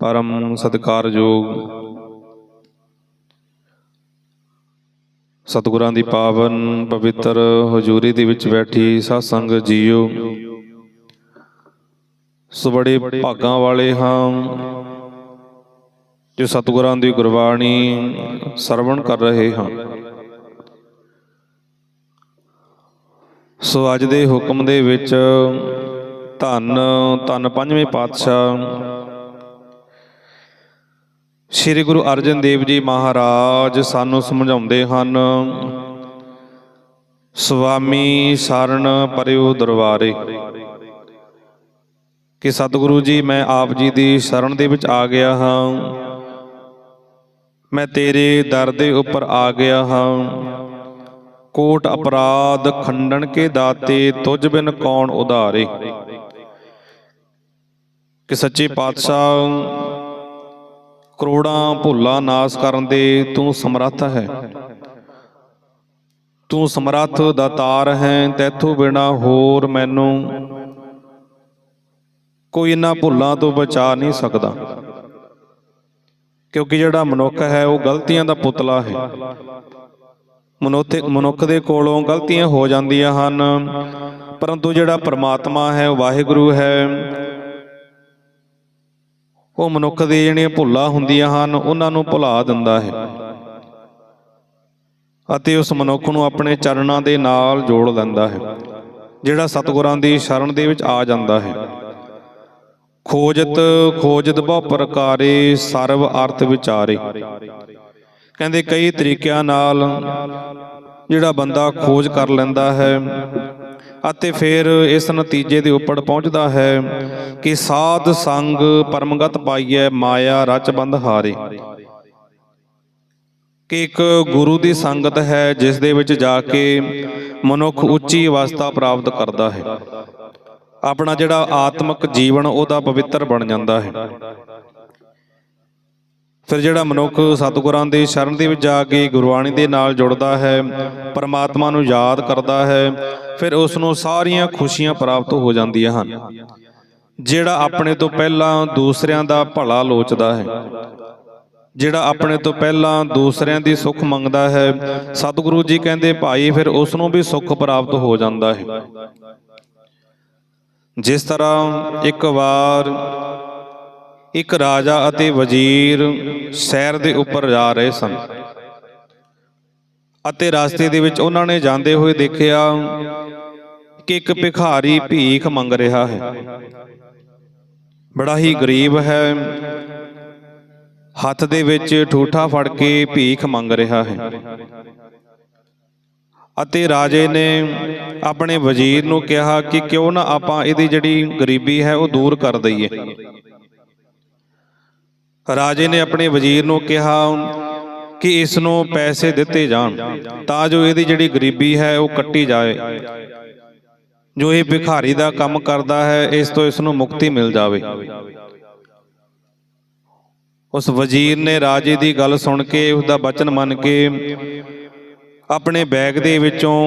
ਪਰਮ ਸਤਿਕਾਰਯੋਗ ਸਤਿਗੁਰਾਂ ਦੀ ਪਾਵਨ ਪਵਿੱਤਰ ਹਜ਼ੂਰੀ ਦੇ ਵਿੱਚ ਬੈਠੀ ਸਾਧ ਸੰਗਤ ਜੀਓ। ਸੋ ਬੜੇ ਭਾਗਾਂ ਵਾਲੇ ਹਾਂ, ਜੋ ਸਤਿਗੁਰਾਂ ਦੀ ਗੁਰਬਾਣੀ ਸਰਵਣ ਕਰ ਰਹੇ ਹਾਂ। ਸੋ ਅੱਜ ਦੇ ਹੁਕਮ ਦੇ ਵਿੱਚ ਧੰਨ ਧੰਨ ਪੰਜਵੇਂ ਪਾਤਸ਼ਾਹ ਸ੍ਰੀ ਗੁਰੂ ਅਰਜਨ ਦੇਵ ਜੀ ਮਹਾਰਾਜ ਸਾਨੂੰ ਸਮਝਾਉਂਦੇ ਹਨ ਸੁਆਮੀ ਸਰਣ ਪਰਿਉ ਦਰਬਾਰੇ ਕਿ ਸਤਿਗੁਰੂ ਜੀ, ਮੈਂ ਆਪ ਜੀ ਦੀ ਸ਼ਰਨ ਦੇ ਵਿੱਚ ਆ ਗਿਆ ਹਾਂ। ਮੈਂ ਤੇਰੇ ਦਰ ਦੇ ਉੱਪਰ ਆ ਗਿਆ ਹਾਂ। ਕੋਟ ਅਪਰਾਧ ਖੰਡਨ ਕੇ ਦਾਤੇ, ਤੁਝ ਬਿਨ ਕੌਣ ਉਧਾਰੇ। ਕਿ ਸੱਚੇ ਪਾਤਸ਼ਾਹ ਕਰੋੜਾਂ ਭੁੱਲਾਂ ਨਾਸ ਕਰਨ ਦੇ ਤੂੰ ਸਮਰੱਥ ਹੈ। ਤੂੰ ਸਮਰੱਥ ਦਾਤਾਰ ਹੈ, ਤੈਥੋਂ ਬਿਨਾ ਹੋਰ ਮੈਨੂੰ ਕੋਈ ਇਹਨਾਂ ਭੁੱਲਾਂ ਤੋਂ ਬਚਾ ਨਹੀਂ ਸਕਦਾ। ਕਿਉਂਕਿ ਜਿਹੜਾ ਮਨੁੱਖ ਹੈ, ਉਹ ਗਲਤੀਆਂ ਦਾ ਪੁਤਲਾ ਹੈ। ਮਨੁੱਖ ਮਨੁੱਖ ਦੇ ਕੋਲੋਂ ਗਲਤੀਆਂ ਹੋ ਜਾਂਦੀਆਂ ਹਨ, ਪਰੰਤੂ ਜਿਹੜਾ ਪਰਮਾਤਮਾ ਹੈ ਵਾਹਿਗੁਰੂ ਹੈ। ਉਹ ਮਨੁੱਖ ਦੇ ਜਿਹੜੀਆਂ ਭੁੱਲਾਂ ਹੁੰਦੀਆਂ ਹਨ, ਉਹਨਾਂ ਨੂੰ ਭੁਲਾ ਦਿੰਦਾ ਹੈ। ਅਤੇ ਉਸ ਮਨੁੱਖ ਨੂੰ ਆਪਣੇ ਚਰਨਾਂ ਦੇ ਨਾਲ ਜੋੜ ਲੈਂਦਾ ਹੈ, ਜਿਹੜਾ ਸਤਿਗੁਰਾਂ ਦੀ ਸ਼ਰਨ ਦੇ ਵਿੱਚ ਆ ਜਾਂਦਾ ਹੈ। ਖੋਜਤ ਖੋਜਤ ਬਹੁ ਪ੍ਰਕਾਰੇ ਸਰਵ ਅਰਥ ਵਿਚਾਰੇ। ਕਹਿੰਦੇ ਕਈ ਤਰੀਕਿਆਂ ਨਾਲ ਜਿਹੜਾ ਬੰਦਾ ਖੋਜ ਕਰ ਲੈਂਦਾ ਹੈ ਅਤੇ ਫਿਰ ਇਸ ਨਤੀਜੇ ਦੇ ਉੱਪਰ ਪਹੁੰਚਦਾ ਹੈ ਕਿ ਸਾਧ ਸੰਗ ਪਰਮਗਤ ਪਾਈਐ ਮਾਇਆ ਰਚ ਬੰਧ ਹਾਰੇ। ਕਿ ਇੱਕ ਗੁਰੂ ਦੀ ਸੰਗਤ ਹੈ ਜਿਸ ਦੇ ਵਿੱਚ ਜਾ ਕੇ ਮਨੁੱਖ ਉੱਚੀ ਅਵਸਥਾ ਪ੍ਰਾਪਤ ਕਰਦਾ ਹੈ। ਆਪਣਾ ਜਿਹੜਾ ਆਤਮਿਕ ਜੀਵਨ ਉਹਦਾ ਪਵਿੱਤਰ ਬਣ ਜਾਂਦਾ ਹੈ। ਫਿਰ ਜਿਹੜਾ ਮਨੁੱਖ ਸਤਿਗੁਰਾਂ ਦੀ ਸ਼ਰਨ ਦੇ ਵਿੱਚ ਜਾ ਕੇ ਗੁਰਬਾਣੀ ਦੇ ਨਾਲ ਜੁੜਦਾ ਹੈ, ਪਰਮਾਤਮਾ ਨੂੰ ਯਾਦ ਕਰਦਾ ਹੈ, ਫਿਰ ਉਸ ਨੂੰ ਸਾਰੀਆਂ ਖੁਸ਼ੀਆਂ ਪ੍ਰਾਪਤ ਹੋ ਜਾਂਦੀਆਂ ਹਨ। ਜਿਹੜਾ ਆਪਣੇ ਤੋਂ ਪਹਿਲਾਂ ਦੂਸਰਿਆਂ ਦਾ ਭਲਾ ਲੋਚਦਾ ਹੈ, ਜਿਹੜਾ ਆਪਣੇ ਤੋਂ ਪਹਿਲਾਂ ਦੂਸਰਿਆਂ ਦੀ ਸੁੱਖ ਮੰਗਦਾ ਹੈ, ਸਤਿਗੁਰੂ ਜੀ ਕਹਿੰਦੇ, ਭਾਈ, ਫਿਰ ਉਸ ਨੂੰ ਵੀ ਸੁੱਖ ਪ੍ਰਾਪਤ ਹੋ ਜਾਂਦਾ ਹੈ। ਜਿਸ ਤਰ੍ਹਾਂ ਇੱਕ ਵਾਰ ਇੱਕ ਰਾਜਾ ਅਤੇ ਵਜ਼ੀਰ ਸ਼ਹਿਰ ਦੇ ਉੱਪਰ ਜਾ ਰਹੇ ਸਨ। ਅਤੇ ਰਸਤੇ ਦੇ ਵਿੱਚ ਉਹਨਾਂ ਨੇ ਜਾਂਦੇ ਹੋਏ ਦੇਖਿਆ ਕਿ ਇੱਕ ਭਿਖਾਰੀ ਭੀਖ ਮੰਗ ਰਿਹਾ ਹੈ। ਬੜਾ ਹੀ ਗਰੀਬ ਹੈ। ਹੱਥ ਦੇ ਵਿੱਚ ਠੂਠਾ ਫੜ ਕੇ ਭੀਖ ਮੰਗ ਰਿਹਾ ਹੈ। ਅਤੇ ਰਾਜੇ ਨੇ ਆਪਣੇ ਵਜ਼ੀਰ ਨੂੰ ਕਿਹਾ ਕਿ ਕਿਉਂ ਨਾ ਆਪਾਂ ਇਹਦੀ ਜਿਹੜੀ ਗਰੀਬੀ ਹੈ ਉਹ ਦੂਰ ਕਰ ਦਈਏ। ਰਾਜੇ ਨੇ ਆਪਣੇ ਵਜ਼ੀਰ ਨੂੰ ਕਿਹਾ ਕਿ ਇਸ ਨੂੰ ਪੈਸੇ ਦਿੱਤੇ ਜਾਣ, ਤਾਂ ਜੋ ਇਹਦੀ ਜਿਹੜੀ ਗਰੀਬੀ ਹੈ ਉਹ ਕੱਟੀ ਜਾਏ। ਜੋ ਇਹ ਭਿਖਾਰੀ ਦਾ ਕੰਮ ਕਰਦਾ ਹੈ, ਇਸ ਤੋਂ ਇਸ ਨੂੰ ਮੁਕਤੀ ਮਿਲ ਜਾਵੇ। ਉਸ ਵਜ਼ੀਰ ਨੇ ਰਾਜੇ ਦੀ ਗੱਲ ਸੁਣ ਕੇ ਉਸ ਦਾ ਬਚਨ ਮੰਨ ਕੇ ਆਪਣੇ ਬੈਗ ਦੇ ਵਿੱਚੋਂ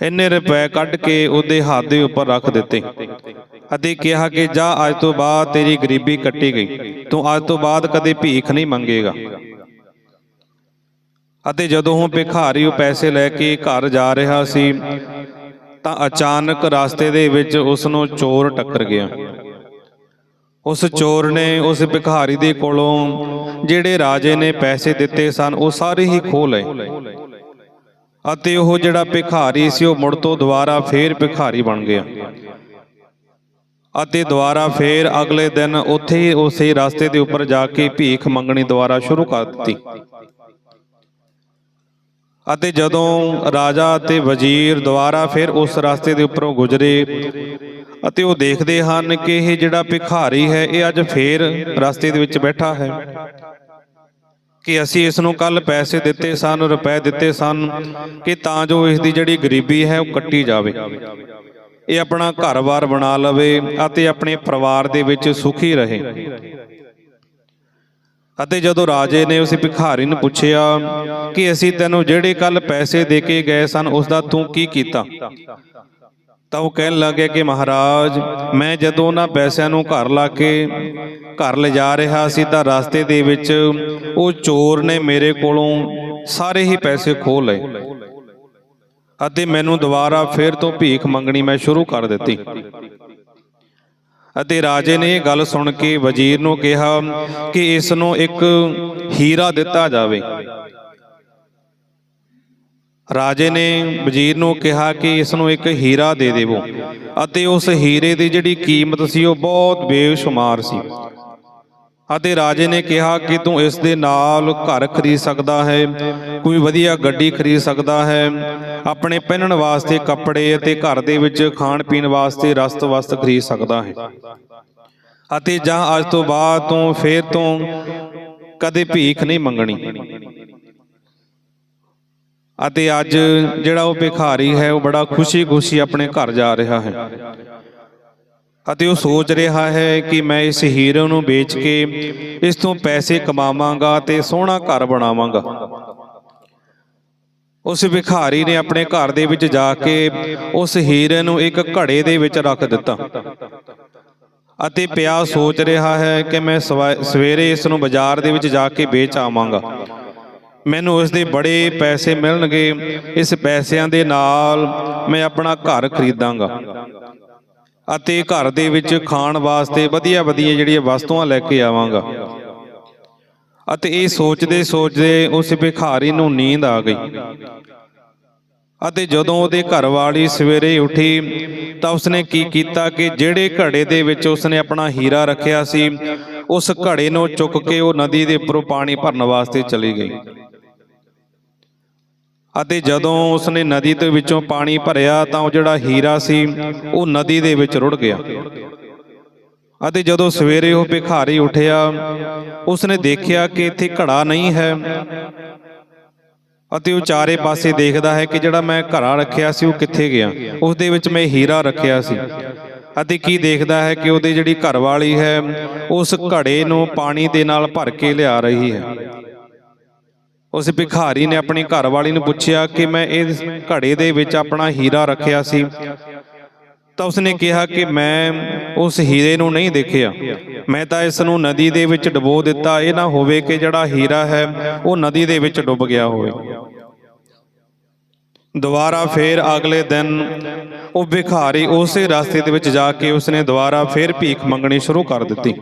ਇੰਨੇ ਰੁਪਏ ਕੱਢ ਕੇ ਉਹਦੇ ਹੱਥ ਦੇ ਉੱਪਰ ਰੱਖ ਦਿੱਤੇ ਅਤੇ ਕਿਹਾ ਕਿ ਜਾ, ਅੱਜ ਤੋਂ ਬਾਅਦ ਤੇਰੀ ਗਰੀਬੀ ਕੱਟੀ ਗਈ। ਤੂੰ ਅੱਜ ਤੋਂ ਬਾਅਦ ਕਦੇ ਭੀਖ ਨਹੀਂ ਮੰਗੇਗਾ। ਅਤੇ ਜਦੋਂ ਉਹ ਭਿਖਾਰੀ ਉਹ ਪੈਸੇ ਲੈ ਕੇ ਘਰ ਜਾ ਰਿਹਾ ਸੀ, ਤਾਂ ਅਚਾਨਕ ਰਸਤੇ ਦੇ ਵਿੱਚ ਉਸ ਨੂੰ ਚੋਰ ਟੱਕਰ ਗਿਆ। ਉਸ ਚੋਰ ਨੇ ਉਸ ਭਿਖਾਰੀ ਦੇ ਕੋਲੋਂ ਜਿਹੜੇ ਰਾਜੇ ਨੇ ਪੈਸੇ ਦਿੱਤੇ ਸਨ, ਉਹ ਸਾਰੇ ਹੀ ਖੋਹ ਲਏ। ਅਤੇ ਉਹ ਜਿਹੜਾ ਭਿਖਾਰੀ ਸੀ ਉਹ ਮੁੜ ਤੋਂ ਦੁਬਾਰਾ ਫੇਰ ਭਿਖਾਰੀ ਬਣ ਗਿਆ। ਅਤੇ ਦੁਬਾਰਾ ਫੇਰ ਅਗਲੇ ਦਿਨ ਉੱਥੇ ਹੀ ਉਸੇ ਰਸਤੇ ਦੇ ਉੱਪਰ ਜਾ ਕੇ ਭੀਖ ਮੰਗਣੀ ਦੁਬਾਰਾ ਸ਼ੁਰੂ ਕਰ ਦਿੱਤੀ। ਅਤੇ ਜਦੋਂ ਰਾਜਾ ਅਤੇ ਵਜ਼ੀਰ ਦੁਬਾਰਾ ਫਿਰ ਉਸ ਰਸਤੇ ਦੇ ਉੱਪਰੋਂ ਗੁਜ਼ਰੇ ਅਤੇ ਉਹ ਦੇਖਦੇ ਹਨ ਕਿ ਇਹ ਜਿਹੜਾ ਭਿਖਾਰੀ ਹੈ, ਇਹ ਅੱਜ ਫੇਰ ਰਸਤੇ ਦੇ ਵਿੱਚ ਬੈਠਾ ਹੈ। ਕਿ ਅਸੀਂ ਇਸ ਨੂੰ ਕੱਲ ਪੈਸੇ ਦਿੱਤੇ ਸਨ, ਰੁਪਏ ਦਿੱਤੇ ਸਨ, ਕਿ ਤਾਂ ਜੋ ਇਸ ਦੀ ਜਿਹੜੀ ਗਰੀਬੀ ਹੈ ਉਹ ਕੱਟੀ ਜਾਵੇ। ਇਹ ਆਪਣਾ ਘਰ-ਬਾਰ ਬਣਾ ਲਵੇ ਅਤੇ ਆਪਣੇ ਪਰਿਵਾਰ ਦੇ ਵਿੱਚ ਸੁਖੀ ਰਹੇ। ਅਤੇ ਜਦੋਂ ਰਾਜੇ ਨੇ ਉਸ ਭਿਖਾਰੀ ਨੂੰ ਪੁੱਛਿਆ ਕਿ ਅਸੀਂ ਤੈਨੂੰ ਜਿਹੜੇ ਕੱਲ ਪੈਸੇ ਦੇ ਕੇ ਗਏ ਸਨ ਉਸ ਦਾ ਤੂੰ ਕੀ ਕੀਤਾ? ਤਾਂ ਉਹ ਕਹਿਣ ਲੱਗਿਆ ਕਿ ਮਹਾਰਾਜ, ਮੈਂ ਜਦੋਂ ਉਹਨਾਂ ਪੈਸਿਆਂ ਨੂੰ ਘਰ ਲਾ ਕੇ ਘਰ ਲਿਜਾ ਰਿਹਾ ਸੀ ਤਾਂ ਰਸਤੇ ਦੇ ਵਿੱਚ ਉਹ ਚੋਰ ਨੇ ਮੇਰੇ ਕੋਲੋਂ ਸਾਰੇ ਹੀ ਪੈਸੇ ਖੋਹ ਲਏ ਅਤੇ ਮੈਨੂੰ ਦੁਬਾਰਾ ਫਿਰ ਤੋਂ ਭੀਖ ਮੰਗਣੀ ਮੈਂ ਸ਼ੁਰੂ ਕਰ ਦਿੱਤੀ। ਅਤੇ ਰਾਜੇ ਨੇ ਇਹ ਗੱਲ ਸੁਣ ਕੇ ਵਜ਼ੀਰ ਨੂੰ ਕਿਹਾ ਕਿ ਇਸ ਨੂੰ ਇੱਕ ਹੀਰਾ ਦਿੱਤਾ ਜਾਵੇ। ਰਾਜੇ ਨੇ ਵਜ਼ੀਰ ਨੂੰ ਕਿਹਾ ਕਿ ਇਸ ਨੂੰ ਇੱਕ ਹੀਰਾ ਦੇ ਦੇਵੋ ਅਤੇ ਉਸ ਹੀਰੇ ਦੀ ਜਿਹੜੀ ਕੀਮਤ ਸੀ ਉਹ ਬਹੁਤ ਬੇਸ਼ੁਮਾਰ ਸੀ। ਅਤੇ ਰਾਜੇ ਨੇ ਕਿਹਾ ਕਿ ਤੂੰ ਇਸ ਦੇ ਨਾਲ ਘਰ ਖਰੀਦ ਸਕਦਾ ਹੈ, ਕੋਈ ਵਧੀਆ ਗੱਡੀ ਖਰੀਦ ਸਕਦਾ ਹੈ, ਆਪਣੇ ਪਹਿਨਣ ਵਾਸਤੇ ਕੱਪੜੇ ਅਤੇ ਘਰ ਦੇ ਵਿੱਚ ਖਾਣ ਪੀਣ ਵਾਸਤੇ ਰਸਤ ਵਸਤ ਖਰੀਦ ਸਕਦਾ ਹੈ। ਅਤੇ ਜਾਂ ਅੱਜ ਤੋਂ ਬਾਅਦ ਤੂੰ ਫੇਰ ਤੋਂ ਕਦੇ ਭੀਖ ਨਹੀਂ ਮੰਗਣੀ। ਅਤੇ ਅੱਜ ਜਿਹੜਾ ਉਹ ਭਿਖਾਰੀ ਹੈ, ਉਹ ਬੜਾ ਖੁਸ਼ੀ-ਖੁਸ਼ੀ ਆਪਣੇ ਘਰ ਜਾ ਰਿਹਾ ਹੈ। ਅਤੇ ਉਹ ਸੋਚ ਰਿਹਾ ਹੈ ਕਿ ਮੈਂ ਇਸ ਹੀਰੇ ਨੂੰ ਵੇਚ ਕੇ ਇਸ ਤੋਂ ਪੈਸੇ ਕਮਾਵਾਂਗਾ ਤੇ ਸੋਹਣਾ ਘਰ ਬਣਾਵਾਂਗਾ। ਉਸ ਭਿਖਾਰੀ ਨੇ ਆਪਣੇ ਘਰ ਦੇ ਵਿੱਚ ਜਾ ਕੇ ਉਸ ਹੀਰੇ ਨੂੰ ਇੱਕ ਘੜੇ ਦੇ ਵਿੱਚ ਰੱਖ ਦਿੱਤਾ। ਅਤੇ ਪਿਆ ਸੋਚ ਰਿਹਾ ਹੈ ਕਿ ਮੈਂ ਸਵਾ- ਸਵੇਰੇ ਇਸ ਨੂੰ ਬਾਜ਼ਾਰ ਦੇ ਵਿੱਚ ਜਾ ਕੇ ਵੇਚ ਆਵਾਂਗਾ। ਮੈਨੂੰ ਇਸ ਦੇ ਬੜੇ ਪੈਸੇ ਮਿਲਣਗੇ, ਇਸ ਪੈਸਿਆਂ ਦੇ ਨਾਲ ਮੈਂ ਆਪਣਾ ਘਰ ਖਰੀਦਾਂਗਾ। ਅਤੇ ਘਰ ਦੇ ਵਿੱਚ ਖਾਣ ਵਾਸਤੇ ਵਧੀਆ ਵਧੀਆ ਜਿਹੜੀਆਂ ਵਸਤੂਆਂ ਲੈ ਕੇ ਆਵਾਂਗਾ। ਅਤੇ ਇਹ ਸੋਚਦੇ ਸੋਚਦੇ ਉਸ ਭਿਖਾਰੀ ਨੂੰ ਨੀਂਦ ਆ ਗਈ। ਅਤੇ ਜਦੋਂ ਉਹਦੇ ਘਰ ਵਾਲੀ ਸਵੇਰੇ ਉੱਠੀ, ਤਾਂ ਉਸਨੇ ਕੀ ਕੀਤਾ ਕਿ ਜਿਹੜੇ ਘੜੇ ਦੇ ਵਿੱਚ ਉਸਨੇ ਆਪਣਾ ਹੀਰਾ ਰੱਖਿਆ ਸੀ, ਉਸ ਘੜੇ ਨੂੰ ਚੁੱਕ ਕੇ ਉਹ ਨਦੀ ਦੇ ਉੱਪਰੋਂ ਪਾਣੀ ਭਰਨ ਵਾਸਤੇ ਚਲੀ ਗਈ। ਅਤੇ ਜਦੋਂ ਉਸਨੇ ਨਦੀ ਦੇ ਵਿੱਚੋਂ ਪਾਣੀ ਭਰਿਆ ਤਾਂ ਉਹ ਜਿਹੜਾ ਹੀਰਾ ਸੀ, ਉਹ ਨਦੀ ਦੇ ਵਿੱਚ ਰੁੜ ਗਿਆ। ਅਤੇ ਜਦੋਂ ਸਵੇਰੇ ਉਹ ਭਿਖਾਰੀ ਉੱਠਿਆ, ਉਸਨੇ ਦੇਖਿਆ ਕਿ ਇੱਥੇ ਘੜਾ ਨਹੀਂ ਹੈ। ਅਤੇ ਉਹ ਚਾਰੇ ਪਾਸੇ ਦੇਖਦਾ ਹੈ ਕਿ ਜਿਹੜਾ ਮੈਂ ਘੜਾ ਰੱਖਿਆ ਸੀ, ਉਹ ਕਿੱਥੇ ਗਿਆ। ਉਸ ਦੇ ਵਿੱਚ ਮੈਂ ਹੀਰਾ ਰੱਖਿਆ ਸੀ। ਅਤੇ ਕੀ ਦੇਖਦਾ ਹੈ ਕਿ ਉਹਦੀ ਜਿਹੜੀ ਘਰਵਾਲੀ ਹੈ, ਉਸ ਘੜੇ ਨੂੰ ਪਾਣੀ ਦੇ ਨਾਲ ਭਰ ਕੇ ਲਿਆ ਰਹੀ ਹੈ। ਉਸ ਭਿਖਾਰੀ ਨੇ ਆਪਣੀ ਘਰਵਾਲੀ ਨੂੰ ਪੁੱਛਿਆ ਕਿ ਮੈਂ ਇਸ ਘੜੇ ਦੇ ਵਿੱਚ ਆਪਣਾ ਹੀਰਾ ਰੱਖਿਆ ਸੀ। ਤਾਂ ਉਸਨੇ ਕਿਹਾ ਕਿ ਮੈਂ ਉਸ ਹੀਰੇ ਨੂੰ ਨਹੀਂ ਦੇਖਿਆ। ਮੈਂ ਤਾਂ ਇਸ ਨੂੰ ਨਦੀ ਦੇ ਵਿੱਚ ਡੁਬੋ ਦਿੱਤਾ। ਇਹ ਨਾ ਹੋਵੇ ਕਿ ਜਿਹੜਾ ਹੀਰਾ ਹੈ, ਉਹ ਨਦੀ ਦੇ ਵਿੱਚ ਡੁੱਬ ਗਿਆ ਹੋਵੇ। ਦੁਬਾਰਾ ਫੇਰ ਅਗਲੇ ਦਿਨ ਉਹ ਭਿਖਾਰੀ ਉਸੇ ਰਸਤੇ ਦੇ ਵਿੱਚ ਜਾ ਕੇ ਉਸਨੇ ਦੁਬਾਰਾ ਫੇਰ ਭੀਖ ਮੰਗਣੀ ਸ਼ੁਰੂ ਕਰ ਦਿੱਤੀ।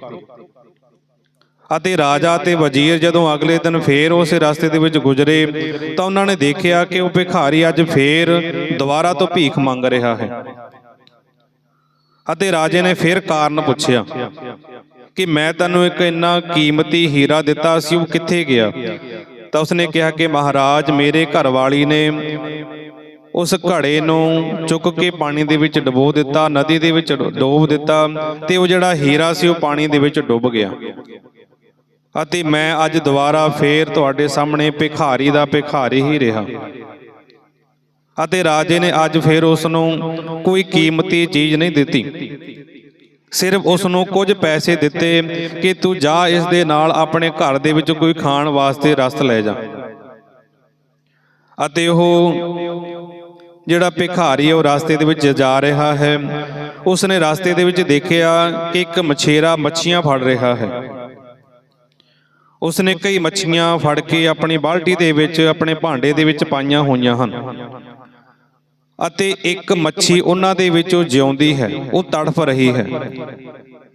ਅਤੇ ਰਾਜਾ ਤੇ ਵਜ਼ੀਰ ਜਦੋਂ ਅਗਲੇ ਦਿਨ ਫੇਰ ਉਸ ਰਸਤੇ ਦੇ ਵਿੱਚ ਗੁਜ਼ਰੇ, ਤਾਂ ਉਹਨਾਂ ਨੇ ਦੇਖਿਆ ਕਿ ਉਹ ਭਿਖਾਰੀ ਅੱਜ ਫੇਰ ਦੁਬਾਰਾ ਤੋਂ ਭੀਖ ਮੰਗ ਰਿਹਾ ਹੈ। ਅਤੇ ਰਾਜੇ ਨੇ ਫੇਰ ਕਾਰਨ ਪੁੱਛਿਆ ਕਿ ਮੈਂ ਤੈਨੂੰ ਇੱਕ ਇੰਨਾ ਕੀਮਤੀ ਹੀਰਾ ਦਿੱਤਾ ਸੀ, ਉਹ ਕਿੱਥੇ ਗਿਆ? ਤਾਂ ਉਸਨੇ ਕਿਹਾ ਕਿ ਮਹਾਰਾਜ, ਮੇਰੇ ਘਰ ਵਾਲੀ ਨੇ ਉਸ ਘੜੇ ਨੂੰ ਚੁੱਕ ਕੇ ਪਾਣੀ ਦੇ ਵਿੱਚ ਡਬੋ ਦਿੱਤਾ, ਨਦੀ ਦੇ ਵਿੱਚ ਡੋਬ ਦਿੱਤਾ, ਤੇ ਉਹ ਜਿਹੜਾ ਹੀਰਾ ਸੀ, ਉਹ ਪਾਣੀ ਦੇ ਵਿੱਚ ਡੁੱਬ ਗਿਆ। ਅਤੇ ਮੈਂ ਅੱਜ ਦੁਬਾਰਾ ਫੇਰ ਤੁਹਾਡੇ ਸਾਹਮਣੇ ਭਿਖਾਰੀ ਦਾ ਭਿਖਾਰੀ ਹੀ ਰਿਹਾ। ਅਤੇ ਰਾਜੇ ਨੇ ਅੱਜ ਫੇਰ ਉਸ ਨੂੰ ਕੋਈ ਕੀਮਤੀ ਚੀਜ਼ ਨਹੀਂ ਦਿੱਤੀ। ਸਿਰਫ ਉਸ ਨੂੰ ਕੁਝ ਪੈਸੇ ਦਿੱਤੇ ਕਿ ਤੂੰ ਜਾ ਇਸ ਦੇ ਨਾਲ ਆਪਣੇ ਘਰ ਦੇ ਵਿੱਚ ਕੋਈ ਖਾਣ ਵਾਸਤੇ ਰਸਤ ਲੈ ਜਾ। ਅਤੇ ਉਹ ਜਿਹੜਾ ਭਿਖਾਰੀ ਹੈ, ਉਹ ਰਸਤੇ ਦੇ ਵਿੱਚ ਜਾ ਰਿਹਾ ਹੈ। ਉਸਨੇ ਰਸਤੇ ਦੇ ਵਿੱਚ ਦੇਖਿਆ ਕਿ ਇੱਕ ਮਛੇਰਾ ਮੱਛੀਆਂ ਫੜ ਰਿਹਾ ਹੈ। ਉਸਨੇ ਕਈ ਮੱਛੀਆਂ ਫੜ ਕੇ ਆਪਣੀ ਬਾਲਟੀ ਦੇ ਵਿੱਚ, ਆਪਣੇ ਭਾਂਡੇ ਦੇ ਵਿੱਚ ਪਾਈਆਂ ਹੋਈਆਂ ਹਨ। ਅਤੇ ਇੱਕ ਮੱਛੀ ਉਹਨਾਂ ਦੇ ਵਿੱਚੋਂ ਜਿਉਂਦੀ ਹੈ, ਉਹ ਤੜਫ ਰਹੀ ਹੈ।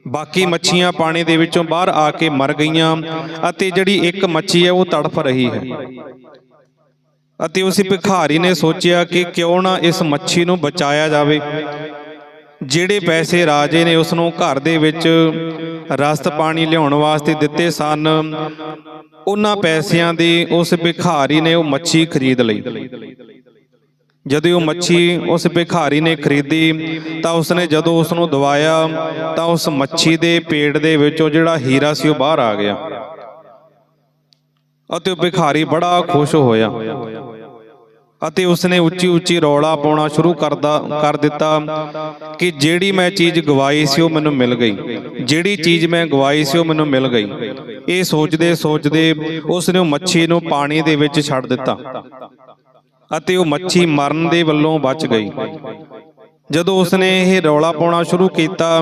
ਬਾਕੀ ਮੱਛੀਆਂ ਪਾਣੀ ਦੇ ਵਿੱਚੋਂ ਬਾਹਰ ਆ ਕੇ ਮਰ ਗਈਆਂ ਅਤੇ ਜਿਹੜੀ ਇੱਕ ਮੱਛੀ ਹੈ, ਉਹ ਤੜਫ ਰਹੀ ਹੈ। ਅਤੇ ਉਸ ਭਿਖਾਰੀ ਨੇ ਸੋਚਿਆ ਕਿ ਕਿਉਂ ਨਾ ਇਸ ਮੱਛੀ ਨੂੰ ਬਚਾਇਆ ਜਾਵੇ। ਜਿਹੜੇ ਪੈਸੇ ਰਾਜੇ ਨੇ ਉਸ ਨੂੰ ਘਰ ਦੇ ਵਿੱਚ ਰਸਤ ਪਾਣੀ ਲਿਆਉਣ ਵਾਸਤੇ ਦਿੱਤੇ ਸਨ ਉਹਨਾਂ ਪੈਸਿਆਂ ਦੀ ਉਸ ਭਿਖਾਰੀ ਨੇ ਉਹ ਮੱਛੀ ਖਰੀਦ ਲਈ। ਜਦੋਂ ਉਹ ਮੱਛੀ ਉਸ ਭਿਖਾਰੀ ਨੇ ਖਰੀਦੀ ਤਾਂ ਉਸਨੇ ਜਦੋਂ ਉਸ ਨੂੰ ਦਵਾਇਆ ਤਾਂ ਉਸ ਮੱਛੀ ਦੇ ਪੇਟ ਦੇ ਵਿੱਚੋਂ ਜਿਹੜਾ ਹੀਰਾ ਸੀ ਉਹ ਬਾਹਰ ਆ ਗਿਆ। ਅਤੇ ਉਹ ਭਿਖਾਰੀ ਬੜਾ ਖੁਸ਼ ਹੋਇਆ। ਅਤੇ ਉਸਨੇ ਉੱਚੀ ਉੱਚੀ ਰੌਲਾ ਪਾਉਣਾ ਸ਼ੁਰੂ ਕਰਦਾ, ਕਰ ਦਿੱਤਾ ਕਿ ਜਿਹੜੀ ਮੈਂ ਚੀਜ਼ ਗਵਾਈ ਸੀ ਉਹ ਮੈਨੂੰ ਮਿਲ ਗਈ। ਜਿਹੜੀ ਚੀਜ਼ ਮੈਂ ਗਵਾਈ ਸੀ ਉਹ ਮੈਨੂੰ ਮਿਲ ਗਈ। ਇਹ ਸੋਚਦੇ ਸੋਚਦੇ ਉਸਨੇ ਉਹ ਮੱਛੀ ਨੂੰ ਪਾਣੀ ਦੇ ਵਿੱਚ ਛੱਡ ਦਿੱਤਾ ਅਤੇ ਉਹ ਮੱਛੀ ਮਰਨ ਦੇ ਵੱਲੋਂ ਬਚ ਗਈ। ਜਦੋਂ ਉਸਨੇ ਇਹ ਰੌਲਾ ਪਾਉਣਾ ਸ਼ੁਰੂ ਕੀਤਾ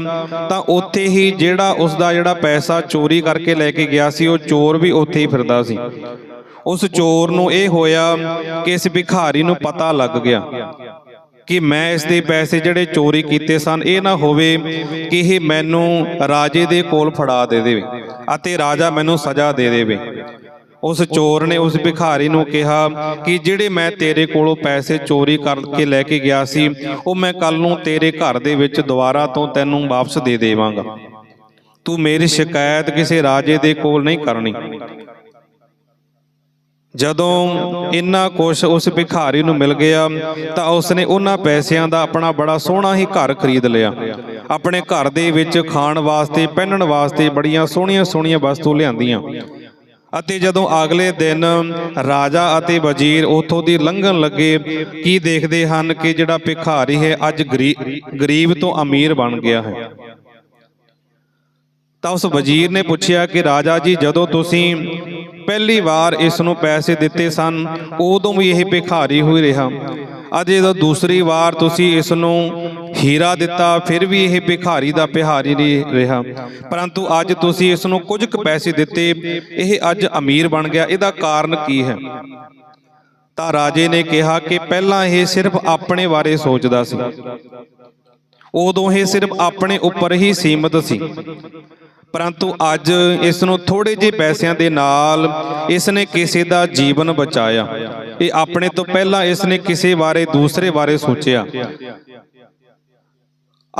ਤਾਂ ਉੱਥੇ ਹੀ ਜਿਹੜਾ ਉਸ ਦਾ ਜਿਹੜਾ ਪੈਸਾ ਚੋਰੀ ਕਰਕੇ ਲੈ ਕੇ ਗਿਆ ਸੀ, ਉਹ ਚੋਰ ਵੀ ਉੱਥੇ ਹੀ ਫਿਰਦਾ ਸੀ। ਉਸ ਚੋਰ ਨੂੰ ਇਹ ਹੋਇਆ ਕਿ ਇਸ ਭਿਖਾਰੀ ਨੂੰ ਪਤਾ ਲੱਗ ਗਿਆ ਕਿ ਮੈਂ ਇਸ ਦੇ ਪੈਸੇ ਜਿਹੜੇ ਚੋਰੀ ਕੀਤੇ ਸਨ, ਇਹ ਨਾ ਹੋਵੇ ਕਿ ਇਹ ਮੈਨੂੰ ਰਾਜੇ ਦੇ ਕੋਲ ਫੜਾ ਦੇ ਦੇਵੇ ਅਤੇ ਰਾਜਾ ਮੈਨੂੰ ਸਜ਼ਾ ਦੇ ਦੇਵੇ। ਉਸ ਚੋਰ ਨੇ ਉਸ ਭਿਖਾਰੀ ਨੂੰ ਕਿਹਾ ਕਿ ਜਿਹੜੇ ਮੈਂ ਤੇਰੇ ਕੋਲੋਂ ਪੈਸੇ ਚੋਰੀ ਕਰਕੇ ਲੈ ਕੇ ਗਿਆ ਸੀ, ਉਹ ਮੈਂ ਕੱਲ ਨੂੰ ਤੇਰੇ ਘਰ ਦੇ ਵਿੱਚ ਦੁਬਾਰਾ ਤੋਂ ਤੈਨੂੰ ਵਾਪਸ ਦੇ ਦੇਵਾਂਗਾ। ਤੂੰ ਮੇਰੀ ਸ਼ਿਕਾਇਤ ਕਿਸੇ ਰਾਜੇ ਦੇ ਕੋਲ ਨਹੀਂ ਕਰਨੀ। ਜਦੋਂ ਇੰਨਾ ਕੁਛ ਉਸ ਭਿਖਾਰੀ ਨੂੰ ਮਿਲ ਗਿਆ, ਤਾਂ ਉਸਨੇ ਉਹਨਾਂ ਪੈਸਿਆਂ ਦਾ ਆਪਣਾ ਬੜਾ ਸੋਹਣਾ ਹੀ ਘਰ ਖਰੀਦ ਲਿਆ। ਆਪਣੇ ਘਰ ਦੇ ਵਿੱਚ ਖਾਣ ਵਾਸਤੇ, ਪਹਿਨਣ ਵਾਸਤੇ ਬੜੀਆਂ ਸੋਹਣੀਆਂ ਸੋਹਣੀਆਂ ਵਸਤੂ ਲਿਆਂਦੀਆਂ। ਅਤੇ ਜਦੋਂ ਅਗਲੇ ਦਿਨ ਰਾਜਾ ਅਤੇ ਵਜ਼ੀਰ ਉਥੋਂ ਦੀ ਲੰਘਣ ਲੱਗੇ, ਕੀ ਦੇਖਦੇ ਹਨ ਕਿ ਜਿਹੜਾ ਭਿਖਾਰੀ ਹੈ ਅੱਜ ਗਰੀ- ਗਰੀਬ ਤੋਂ ਅਮੀਰ ਬਣ ਗਿਆ ਹੈ। ਤਾਂ ਉਸ ਵਜ਼ੀਰ ਨੇ ਪੁੱਛਿਆ ਕਿ ਰਾਜਾ ਜੀ, ਜਦੋਂ ਤੁਸੀਂ ਪਹਿਲੀ ਵਾਰ ਇਸ ਨੂੰ ਪੈਸੇ ਦਿੱਤੇ ਸਨ, ਉਦੋਂ ਵੀ ਇਹ ਭਿਖਾਰੀ ਹੋਈ ਰਿਹਾ। ਅੱਜ ਜਦੋਂ ਦੂਸਰੀ ਵਾਰ ਤੁਸੀਂ ਇਸ ਨੂੰ ਹੀਰਾ ਦਿੱਤਾ, ਫਿਰ ਵੀ ਇਹ ਭਿਖਾਰੀ ਦਾ ਭਿਖਾਰੀ ਨਹੀਂ ਰਿਹਾ। ਪਰੰਤੂ ਅੱਜ ਤੁਸੀਂ ਇਸ ਨੂੰ ਕੁਝ ਕੁ ਪੈਸੇ ਦਿੱਤੇ, ਇਹ ਅੱਜ ਅਮੀਰ ਬਣ ਗਿਆ। ਇਹਦਾ ਕਾਰਨ ਕੀ ਹੈ? ਤਾਂ ਰਾਜੇ ਨੇ ਕਿਹਾ ਕਿ ਪਹਿਲਾਂ ਇਹ ਸਿਰਫ ਆਪਣੇ ਬਾਰੇ ਸੋਚਦਾ ਸੀ। ਉਦੋਂ ਇਹ ਸਿਰਫ ਆਪਣੇ ਉੱਪਰ ਹੀ ਸੀਮਤ ਸੀ। ਪਰੰਤੂ ਅੱਜ ਇਸ ਨੂੰ ਥੋੜੇ ਜਿਹੇ ਪੈਸਿਆਂ ਦੇ ਨਾਲ ਇਸ ਨੇ ਕਿਸੇ ਦਾ ਜੀਵਨ ਬਚਾਇਆ। ਇਹ ਆਪਣੇ ਤੋਂ ਪਹਿਲਾਂ ਇਸ ਨੇ ਕਿਸੇ ਬਾਰੇ ਦੂਸਰੇ ਬਾਰੇ ਸੋਚਿਆ।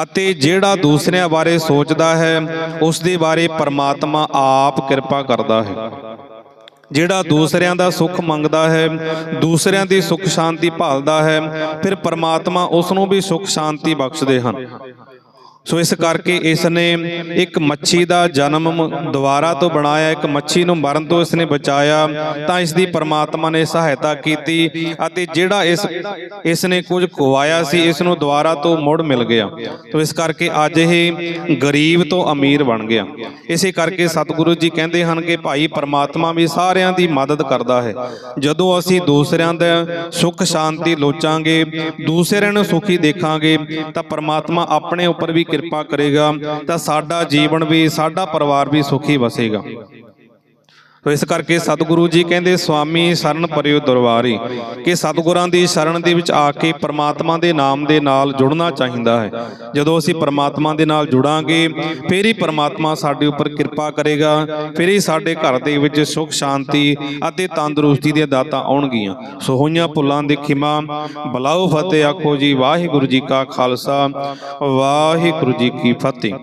ਅਤੇ ਜਿਹੜਾ ਦੂਸਰਿਆਂ ਬਾਰੇ ਸੋਚਦਾ ਹੈ ਉਸ ਦੇ ਬਾਰੇ ਪਰਮਾਤਮਾ ਆਪ ਕਿਰਪਾ ਕਰਦਾ ਹੈ। ਜਿਹੜਾ ਦੂਸਰਿਆਂ ਦਾ ਸੁੱਖ ਮੰਗਦਾ ਹੈ, ਦੂਸਰਿਆਂ ਦੀ ਸੁੱਖ ਸ਼ਾਂਤੀ ਭਾਲਦਾ ਹੈ, ਫਿਰ ਪਰਮਾਤਮਾ ਉਸ ਨੂੰ ਵੀ ਸੁੱਖ ਸ਼ਾਂਤੀ ਬਖਸ਼ਦੇ ਹਨ। ਸੋ ਇਸ ਕਰਕੇ ਇਸ ਨੇ ਇੱਕ ਮੱਛੀ ਦਾ ਜਨਮ ਦੁਬਾਰਾ ਤੋਂ ਬਣਾਇਆ, ਇੱਕ ਮੱਛੀ ਨੂੰ ਮਰਨ ਤੋਂ ਇਸ ਨੇ ਬਚਾਇਆ, ਤਾਂ ਇਸ ਦੀ ਪਰਮਾਤਮਾ ਨੇ ਸਹਾਇਤਾ ਕੀਤੀ ਅਤੇ ਜਿਹੜਾ ਇਸ ਇਸ ਨੇ ਕੁਝ ਖਵਾਇਆ ਸੀ ਇਸ ਨੂੰ ਦੁਬਾਰਾ ਤੋਂ ਮੁੜ ਮਿਲ ਗਿਆ। ਤੋ ਇਸ ਕਰਕੇ ਅੱਜ ਇਹ ਗਰੀਬ ਤੋਂ ਅਮੀਰ ਬਣ ਗਿਆ। ਇਸੇ ਕਰਕੇ ਸਤਿਗੁਰੂ ਜੀ ਕਹਿੰਦੇ ਹਨ ਕਿ ਭਾਈ ਪਰਮਾਤਮਾ ਵੀ ਸਾਰਿਆਂ ਦੀ ਮਦਦ ਕਰਦਾ ਹੈ। ਜਦੋਂ ਅਸੀਂ ਦੂਸਰਿਆਂ ਦਾ ਸੁੱਖ ਸ਼ਾਂਤੀ ਲੋਚਾਂਗੇ, ਦੂਸਰਿਆਂ ਨੂੰ ਸੁਖੀ ਦੇਖਾਂਗੇ, ਤਾਂ ਪਰਮਾਤਮਾ ਆਪਣੇ ਉੱਪਰ ਵੀ ਕਿਰਪਾ ਕਰੇਗਾ ਤਾਂ ਸਾਡਾ ਜੀਵਨ ਵੀ ਸਾਡਾ ਪਰਿਵਾਰ ਵੀ ਸੁਖੀ ਵਸੇਗਾ ਤੋ ਇਸ ਕਰਕੇ ਸਤਿਗੁਰੂ ਜੀ ਕਹਿੰਦੇ ਸੁਆਮੀ ਸ਼ਰਨ ਪਰਿਓ ਦਰਬਾਰੀ, ਕਿ ਸਤਿਗੁਰਾਂ ਦੀ ਸ਼ਰਨ ਦੇ ਵਿੱਚ ਆ ਕੇ ਪ੍ਰਮਾਤਮਾ ਦੇ ਨਾਮ ਦੇ ਨਾਲ ਜੁੜਨਾ ਚਾਹੀਦਾ ਹੈ। ਜਦੋਂ ਅਸੀਂ ਪ੍ਰਮਾਤਮਾ ਦੇ ਨਾਲ ਜੁੜਾਂਗੇ, ਫਿਰ ਹੀ ਪ੍ਰਮਾਤਮਾ ਸਾਡੇ ਉੱਪਰ ਕਿਰਪਾ ਕਰੇਗਾ, ਫਿਰ ਹੀ ਸਾਡੇ ਘਰ ਦੇ ਵਿੱਚ ਸੁਖ, ਸ਼ਾਂਤੀ ਅਤੇ ਤੰਦਰੁਸਤੀ ਦੀਆਂ ਦਾਤਾਂ ਆਉਣਗੀਆਂ। ਸੋ ਹੋਈਆਂ ਭੁੱਲਾਂ ਦੀ ਖਿਮਾ, ਬਲਾਓ ਫਤਿਹ ਆਖੋ ਜੀ, ਵਾਹਿਗੁਰੂ ਜੀ ਕਾ ਖਾਲਸਾ, ਵਾਹਿਗੁਰੂ ਜੀ ਕੀ ਫਤਿਹ।